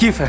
Скіфе,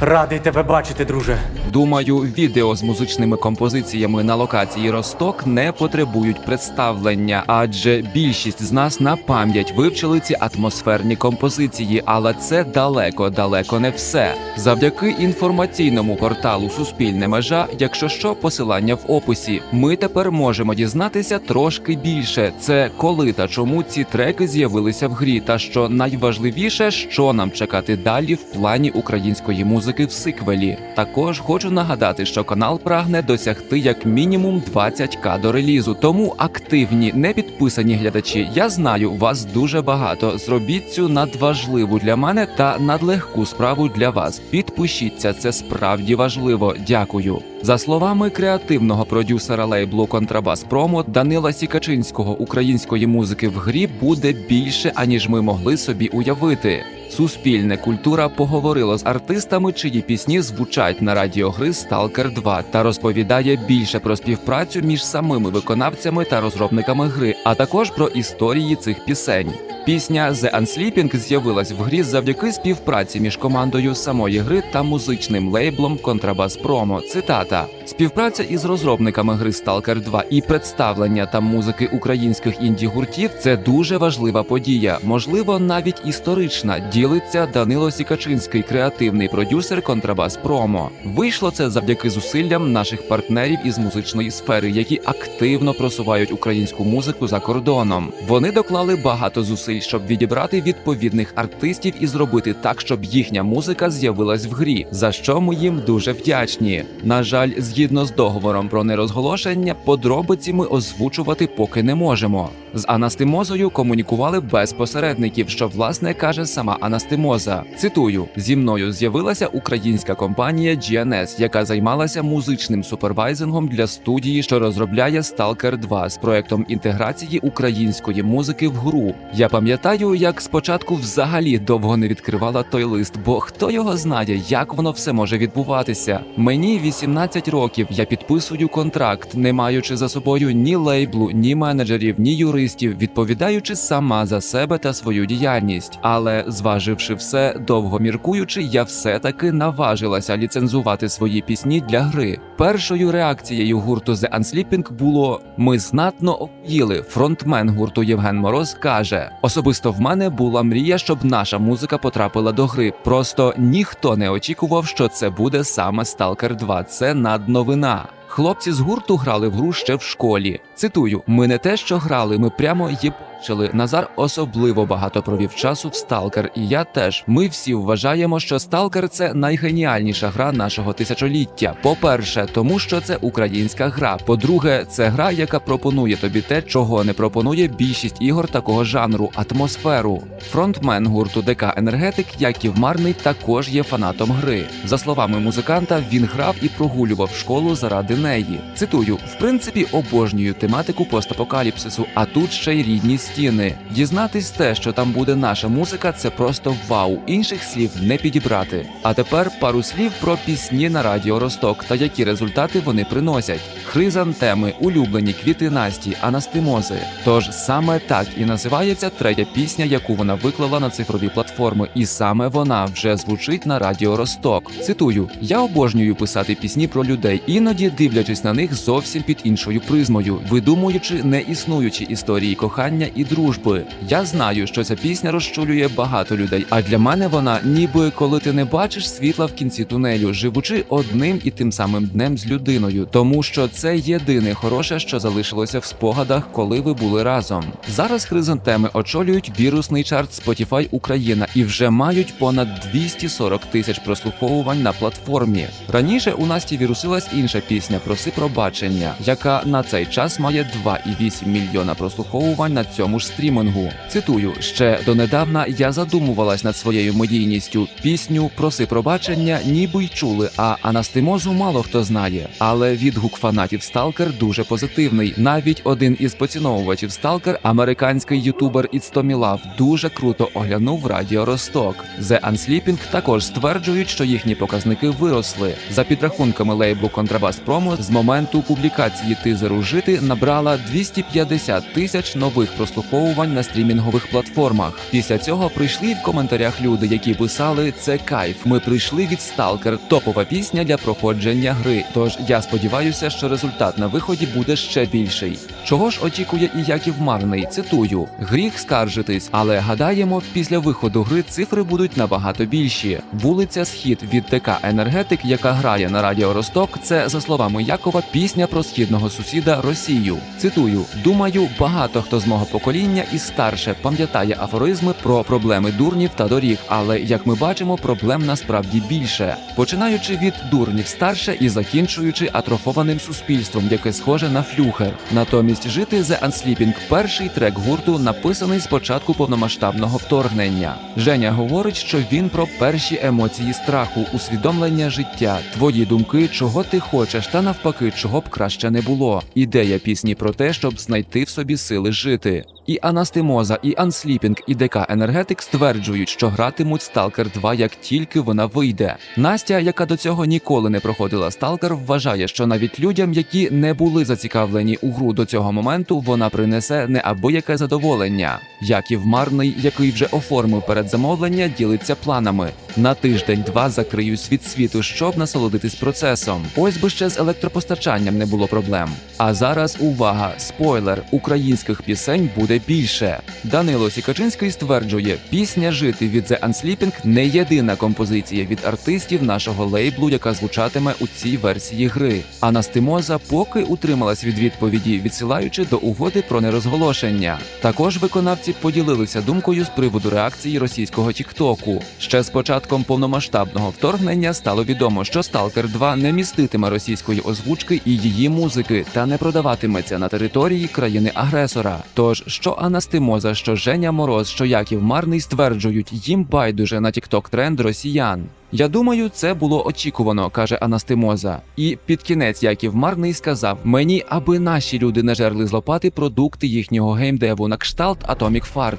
радий тебе бачити, друже. Думаю, відео з музичними композиціями на локації Росток не потребують представлення, адже більшість з нас на пам'ять вивчили ці атмосферні композиції, але це далеко, далеко не все. Завдяки інформаційному порталу Суспільне межа, якщо що, посилання в описі. Ми тепер можемо дізнатися трошки більше. Це коли та чому ці треки з'явилися в грі, та що найважливіше, що нам чекати далі в плані української музики в сиквелі. Також хочу нагадати, що канал прагне досягти як мінімум 20к до релізу. Тому активні, не підписані глядачі. Я знаю, вас дуже багато. Зробіть цю надважливу для мене та надлегку справу для вас. Підпишіться, це справді важливо. Дякую. За словами креативного продюсера лейблу Контрабас Промо Данила Сікачинського, української музики в грі буде більше, аніж ми могли собі уявити. Суспільне культура поговорило з артистами, чиї пісні звучать на радіогри Stalker 2 та розповідає більше про співпрацю між самими виконавцями та розробниками гри, а також про історії цих пісень. Пісня The Unsleeping з'явилась в грі завдяки співпраці між командою самої гри та музичним лейблом Контрабас Промо. Цитата: співпраця із розробниками гри Stalker 2 і представлення там музики українських інді гуртів це дуже важлива подія, можливо, навіть історична. Ділиться Данило Сікачинський, креативний продюсер Контрабас Промо. Вийшло це завдяки зусиллям наших партнерів із музичної сфери, які активно просувають українську музику за кордоном. Вони доклали багато зусиль, щоб відібрати відповідних артистів і зробити так, щоб їхня музика з'явилась в грі, за що ми їм дуже вдячні. На жаль, згідно з договором про нерозголошення, подробиці ми озвучувати поки не можемо. З Анастимозою комунікували без посередників, що власне каже сама Анастимоза. Цитую: зі мною з'явилася українська компанія GNS, яка займалася музичним супервайзингом для студії, що розробляє Stalker 2 з проектом інтеграції української музики в гру. Я пам'ятаю, як спочатку взагалі довго не відкривала той лист, бо хто його знає, як воно все може відбуватися. Мені 18 років. Я підписую контракт, не маючи за собою ні лейблу, ні менеджерів, ні юристів, відповідаючи сама за себе та свою діяльність. Але зваживши все, довго міркуючи, я все-таки наважилася ліцензувати свої пісні для гри. Першою реакцією гурту The Unsleeping було: ми знатно охуїли. Фронтмен гурту Євген Мороз каже: особисто в мене була мрія, щоб наша музика потрапила до гри. Просто ніхто не очікував, що це буде саме Stalker 2. Це надновина. Хлопці з гурту грали в гру ще в школі. Цитую: ми не те, що грали, ми прямо їбачили. Назар особливо багато провів часу в Сталкер, і я теж. Ми всі вважаємо, що Сталкер це найгеніальніша гра нашого тисячоліття. По-перше, тому що це українська гра. По-друге, це гра, яка пропонує тобі те, чого не пропонує більшість ігор такого жанру атмосферу. Фронтмен гурту ДК Енергетик Яків Марний також є фанатом гри. За словами музиканта, він грав і прогулював школу заради неї. Цитую: в принципі, обожнюю тематику постапокаліпсису, а тут ще й рідні стіни. Дізнатись те, що там буде наша музика, це просто вау. Інших слів не підібрати. А тепер пару слів про пісні на радіо Росток та які результати вони приносять. Хризантеми, улюблені квіти Насті, анастимози. Тож саме так і називається третя пісня, яку вона виклала на цифрові платформи, і саме вона вже звучить на радіо Росток. Цитую: я обожнюю писати пісні про людей, іноді дивлячись на них зовсім під іншою призмою, видумуючи неіснуючі історії кохання і дружби. Я знаю, що ця пісня розчулює багато людей, а для мене вона ніби коли ти не бачиш світла в кінці тунелю, живучи одним і тим самим днем з людиною, тому що це єдине хороше, що залишилося в спогадах, коли ви були разом. Зараз хризантеми очолюють вірусний чарт Spotify Україна і вже мають понад 240 тисяч прослуховувань на платформі. Раніше у Насті вірусилась інша пісня Проси пробачення, яка на цей час має 2,8 мільйона прослуховувань на цьому ж стрімингу. Цитую: ще донедавна я задумувалась над своєю медійністю. Пісню Проси пробачення ніби й чули, а анастимозу мало хто знає. Але відгук фанатів Сталкер дуже позитивний. Навіть один із поціновувачів Сталкер, американський ютубер Іцтомілав, дуже круто оглянув радіо Росток. The Unsleeping також стверджують, що їхні показники виросли. За підрахунками лейблу Контрабас Промо з моменту публікації тизеру жити набрала 250 тисяч нових прослуховувань прослуховувань на стрімінгових платформах. Після цього прийшли в коментарях люди, які писали це кайф. Ми прийшли від Сталкер, топова пісня для проходження гри. Тож я сподіваюся, що результат на виході буде ще більший. Чого ж очікує і Яків Марний? Цитую: гріх скаржитись, але гадаємо, після виходу гри цифри будуть набагато більші. Вулиця Схід від ТК Енергетик, яка грає на радіо Росток, це за словами Якова, пісня про східного сусіда Росію. Цитую: думаю, багато хто з мого покоління і старше пам'ятає афоризми про проблеми дурнів та доріг, але як ми бачимо, проблем насправді більше, починаючи від дурнів старше і закінчуючи атрофованим суспільством, яке схоже на флюхер. Натомість жити The Unsleeping – перший трек гурту, написаний з початку повномасштабного вторгнення. Женя говорить, що він про перші емоції страху, усвідомлення життя, твої думки, чого ти хочеш, та навпаки, чого б краще не було. Ідея пісні про те, щоб знайти в собі сили жити. І Анастемоза, і Ансліпінг, і ДК Енергетик стверджують, що гратимуть Сталкер 2 як тільки вона вийде. Настя, яка до цього ніколи не проходила Сталкер, вважає, що навіть людям, які не були зацікавлені у гру до цього моменту, вона принесе неабияке задоволення. Яків Марний, який вже оформив передзамовлення, ділиться планами. На тиждень-два закриюсь від світу, щоб насолодитись процесом. Ось би ще з електропостачанням не було проблем. А зараз увага! Спойлер: українських пісень буде більше. Данило Сікачинський стверджує, пісня Жити від The Unsleeping не єдина композиція від артистів нашого лейблу, яка звучатиме у цій версії гри. А Настимоза поки утрималась від відповіді, відсилаючи до угоди про нерозголошення. Також виконавці поділилися думкою з приводу реакції російського Тіктоку. Ще з початком повномасштабного вторгнення стало відомо, що Stalker 2 не міститиме російської озвучки і її музики та не продаватиметься на території країни-агресора. Тож що Анастимоза, що Женя Мороз, що Яків Марний стверджують, їм байдуже на тікток тренд росіян. Я думаю, це було очікувано, каже Анастимоза. І під кінець Яків Марний сказав: мені, аби наші люди не жерли з лопати продукти їхнього геймдеву на кшталт Atomic Fart.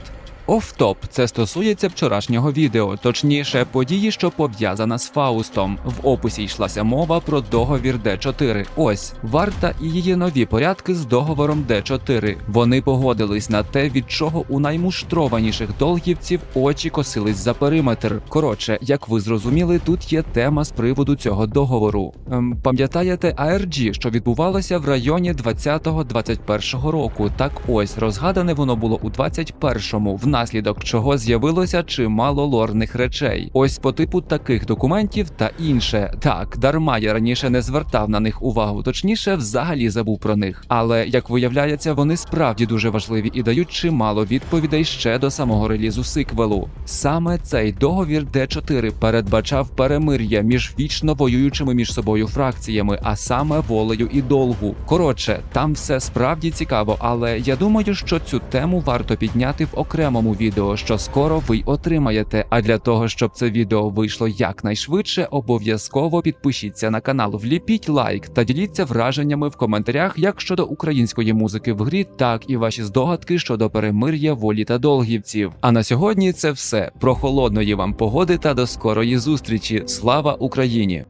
Офтоп це стосується вчорашнього відео, точніше, події, що пов'язана з Фаустом. В описі йшлася мова про договір Д4. Ось варта і її нові порядки з договором Д4. Вони погодились на те, від чого у наймуштрованіших долгівців очі косились за периметр. Коротше, як ви зрозуміли, тут є тема з приводу цього договору. Ем, пам'ятаєте ARG, що відбувалося в районі 20-21 року? Так ось розгадане воно було у 21-му, внаслідок чого з'явилося чимало лорних речей. Ось по типу таких документів та інше. Так, дарма я раніше не звертав на них увагу, точніше, взагалі забув про них. Але як виявляється, вони справді дуже важливі і дають чимало відповідей ще до самого релізу сиквелу. Саме цей договір Д4 передбачав перемир'я між вічно воюючими між собою фракціями, а саме волею і долгу. Коротше, там все справді цікаво, але я думаю, що цю тему варто підняти в окремому відео, що скоро ви отримаєте. А для того, щоб це відео вийшло якнайшвидше, обов'язково підпишіться на канал, вліпіть лайк та діліться враженнями в коментарях як щодо української музики в грі, так і ваші здогадки щодо перемир'я волі та долгівців. А на сьогодні це все. Про холодної вам погоди та до скорої зустрічі. Слава Україні!